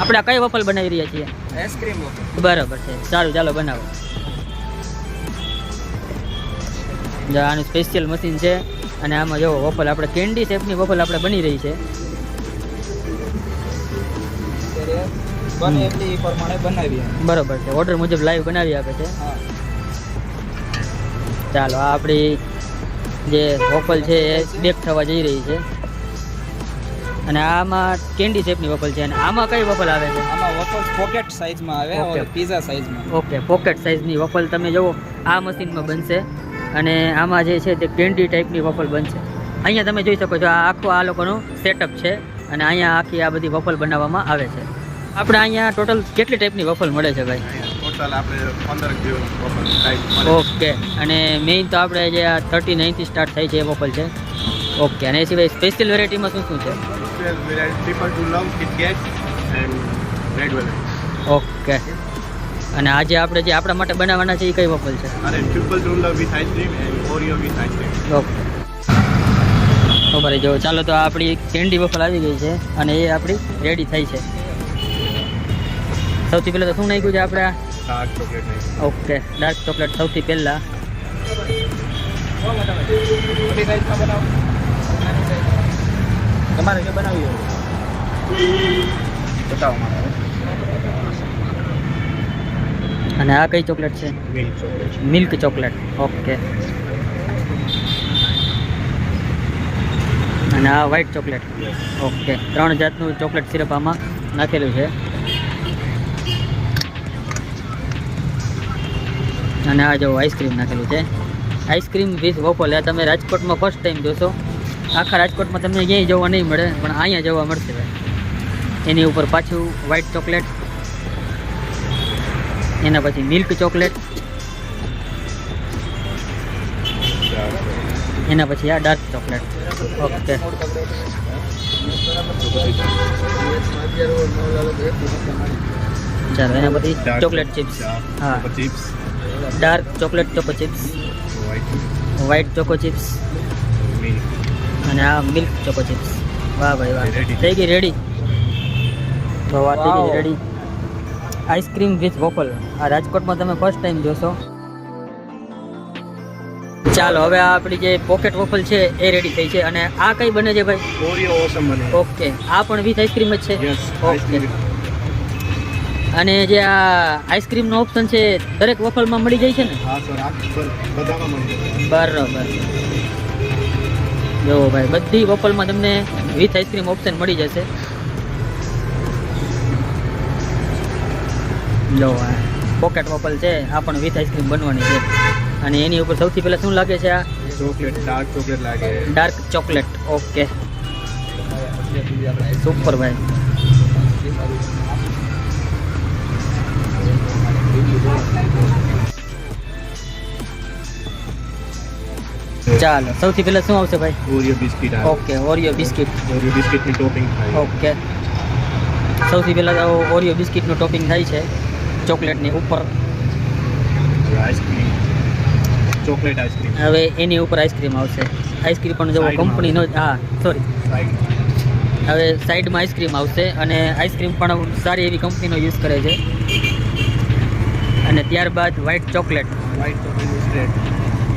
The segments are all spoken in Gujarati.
આપણે કઈ વફલ બનાવી રહ્યા છીએ? આઈસ્ક્રીમ બરાબર છે. સારું ચાલો બનાવો. જો આનું સ્પેશિયલ મશીન છે અને આમાં જો વફલ આપણે કેન્ડી શેપની વફલ આપણે બની રહી છે. બને એટલી એ પ્રમાણે બનાવીએ. બરોબર છે. ઓર્ડર મુજબ લાઈવ બનાવી આપે છે. ચાલો આ આપણી જે વફલ છે એ બેક થવા જઈ રહી છે. અને આમાં કેન્ડી શેપની વફલ છે અને આમાં કઈ વફલ આવે છે? આમાં વફલ પોકેટ સાઇઝમાં આવે ઓકે પીઝા સાઇઝમાં ઓકે પોકેટ સાઇઝની વફલ તમે જુઓ આ મશીનમાં બનશે અને આમાં જે છે તે કેન્ડી ટાઈપની વફલ બનશે. અહીંયા તમે જોઈ શકો છો આ આખો આ લોકોનું સેટઅપ છે અને અહીંયા આખી આ બધી વફલ બનાવવામાં આવે છે. આપણે અહીંયા ટોટલ કેટલી ટાઈપની વફલ મળે છે ભાઈ? ટોટલ આપણે પંદર ટાઈપ ઓકે અને મેઇન તો આપણે જે આ થર્ટી નાઇનથી સ્ટાર્ટ થાય છે એ વફલ છે. ઓકે અને એ સિવાય સ્પેશિયલ વેરાયટીમાં શું શું છે? ઓકે અને આજે આપણે જે આપણા માટે બનાવવાના છે એ કઈ વફલ છે? અને triple two with ice cream and Oreo with ice cream okay બરાબર જો ચાલો તો આપણી કેન્ડી વફલ આવી ગઈ છે અને એ આપણી રેડી થઈ છે. સૌથી પહેલાં તો શું નાખ્યું છે આપણે? Dark chocolate okay dark chocolate સૌથી પહેલાં મોટી સાઈઝમાં બનાવો નાની size. તમારે જે બનાવી હોય. બતાવો મારે અને આ કઈ ચોકલેટ છે? Milk chocolate milk chocolate okay અને આ વ્હાઈટ ચોકલેટ ઓકે ત્રણ જાતનું ચોકલેટ સિરપ આમાં નાખેલું છે. અને આ જો આઈસ્ક્રીમ નાખેલું છે. આઈસ્ક્રીમ વિથ વોફલ આ તમે રાજકોટમાં ફર્સ્ટ ટાઈમ જોશો. આખા રાજકોટમાં તમને ક્યાંય જોવા નહીં મળે પણ અહીંયા જોવા મળશે ભાઈ. એની ઉપર પાછું વ્હાઈટ ચોકલેટ એના પછી મિલ્ક ચોકલેટ એના પછી આ ડાર્ક ચોકલેટ ઓકે ચાલો એના પછી ચોકલેટ ચિપ્સ હા. Chips dark chocolate choco chips white white choco chips milk અને આ મિલ્ક ચોકો ચિપ્સ વાહ ભાઈ વાહ. થઈ ગઈ રેડી તો આ થઈ ગઈ રેડી આઈસ્ક્રીમ વિથ વોફલ આ રાજકોટમાં તમે ફર્સ્ટ ટાઈમ જોશો. ચાલો હવે આ આપણી જે પોકેટ વોફલ છે એ રેડી થઈ છે. અને આ કઈ બને છે ભાઈ? ઓરિયો ઓસમ બને. ઓકે આ પણ વિથ આઈસ્ક્રીમ જ છે? ઓકે અને જે આ આઈસ્ક્રીમનો ઓપ્શન છે દરેક વોફલમાં મળી જાય છે ને? બરાબર. જો ભાઈ બધી વોફલમાં તમને વિથ આઈસ્ક્રીમ ઓપ્શન મળી જશે. જો ભાઈ પોકેટ વોફલ છે આ પણ વિથ આઈસ્ક્રીમ બનવાની છે. અને એની ઉપર સૌથી પહેલાં શું લાગે છે આ? ચોકલેટ ડાર્ક ચોકલેટ લાગે. ડાર્ક ચોકલેટ ઓકે સુપર ભાઈ. ચાલો સૌથી પહેલાં શું આવશે ભાઈ? Oreo biscuit okay Oreo biscuit Oreo બિસ્કિટની topping થાય. ઓકે સૌથી પહેલાં તો ઓરિયો બિસ્કિટનું ટોપિંગ થાય છે ચોકલેટની ઉપર. આઈસ્ક્રીમ ચોકલેટ આઈસ્ક્રીમ હવે એની ઉપર આઈસ્ક્રીમ આવશે. આઈસ્ક્રીમ પણ જો કંપનીનો જ હા સોરી હવે સાઈડમાં આઈસ્ક્રીમ આવશે અને આઈસ્ક્રીમ પણ સારી એવી કંપનીનો યુઝ કરે છે. અને ત્યારબાદ વ્હાઈટ ચોકલેટ વ્હાઈટ ચોકલેટની સ્પ્રેડ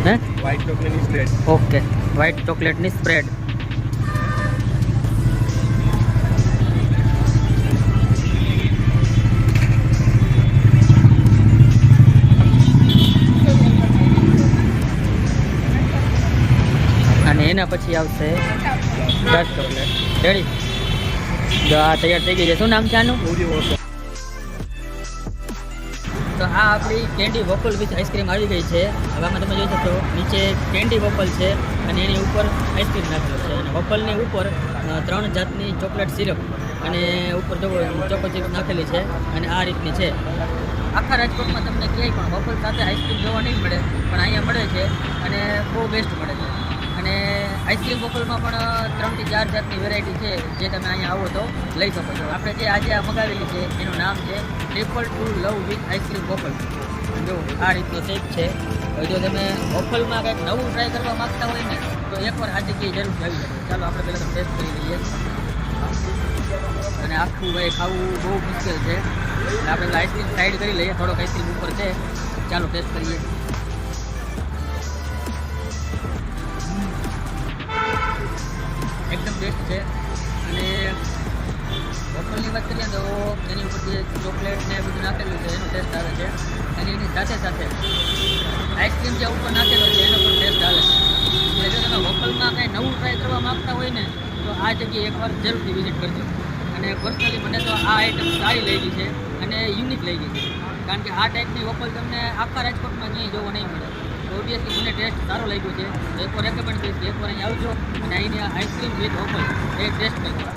હે? વ્હાઈટ ચોકલેટની સ્પ્રેડ ઓકે વ્હાઈટ ચોકલેટની સ્પ્રેડ અને એના પછી આવશે ડાર્ક ચોકલેટ રેડી આ તૈયાર થઈ ગઈ છે. શું નામ છે આનું? તો આ આપણી કેન્ડી વોફલ વિથ આઈસ્ક્રીમ આવી ગઈ છે. હવે આમાં તમે જોઈ શકો, નીચે કેન્ડી વોફલ છે અને એની ઉપર આઈસ્ક્રીમ નાખેલો છે. અને વોફલની ઉપર ત્રણ જાતની ચોકલેટ સિરપ અને ઉપર ચોકો ચિપ્સ નાખેલી છે અને આ રીતની છે. આખા રાજકોટમાં તમને ક્યાંય પણ વોફલ સાથે આઈસ્ક્રીમ જોવા નહીં મળે, પણ અહીંયા મળે છે અને બહુ બેસ્ટ મળે છે. અને આઈસ્ક્રીમ બોકલમાં પણ ત્રણથી ચાર જાતની વેરાયટી છે જે તમે અહીંયા આવો તો લઈ શકો છો. આપણે જે આજે આ મગાવેલી છે, એનું નામ છે triple two love with ice cream બોકલ જો આ રીતનો શેપ છે. જો તમે બોકલમાં કંઈક નવું ટ્રાય કરવા માંગતા હોય ને, તો એકવાર આ જગ્યાએ જરૂર આવી જાય ચાલો આપણે પહેલાં ટેસ્ટ કરી લઈએ. અને આખું ભાઈ ખાવું બહુ મુશ્કેલ છે. આપણે આઈસ્ક્રીમ સાઈડ કરી લઈએ, થોડોક આઈસ્ક્રીમ ઉપર છે. ચાલો ટેસ્ટ કરીએ. વોફલની વાત કરીએ તો એની ઉપર જે ચોકલેટ ને બધું નાખેલું છે, એનો ટેસ્ટ આવે છે. અને એની સાથે સાથે આઈસ્ક્રીમ જે ઉપર નાખેલો છે, એનો પણ ટેસ્ટ આવે છે. એટલે જો તમે વોકલમાં કંઈ નવું ટ્રાય કરવા માગતા હોય ને, તો આ જગ્યાએ એકવાર જરૂરથી વિઝિટ કરજો. અને પર્સનલી મને તો આ આઈટમ સારી લાગી છે અને યુનિક લાગી છે. કારણ કે આ ટાઈપની વોકલ તમને આખા રાજકોટમાં ક્યાંય જોવા નહીં મળે. તો ઓબ્વિયસલી મને ટેસ્ટ સારો લાગ્યો છે. એકવાર રેકમેન્ડ કરીશ એકવાર અહીં આવજો અને અહીંની આઈસ્ક્રીમ વિથ વોકલ, એ ટેસ્ટ કરજો.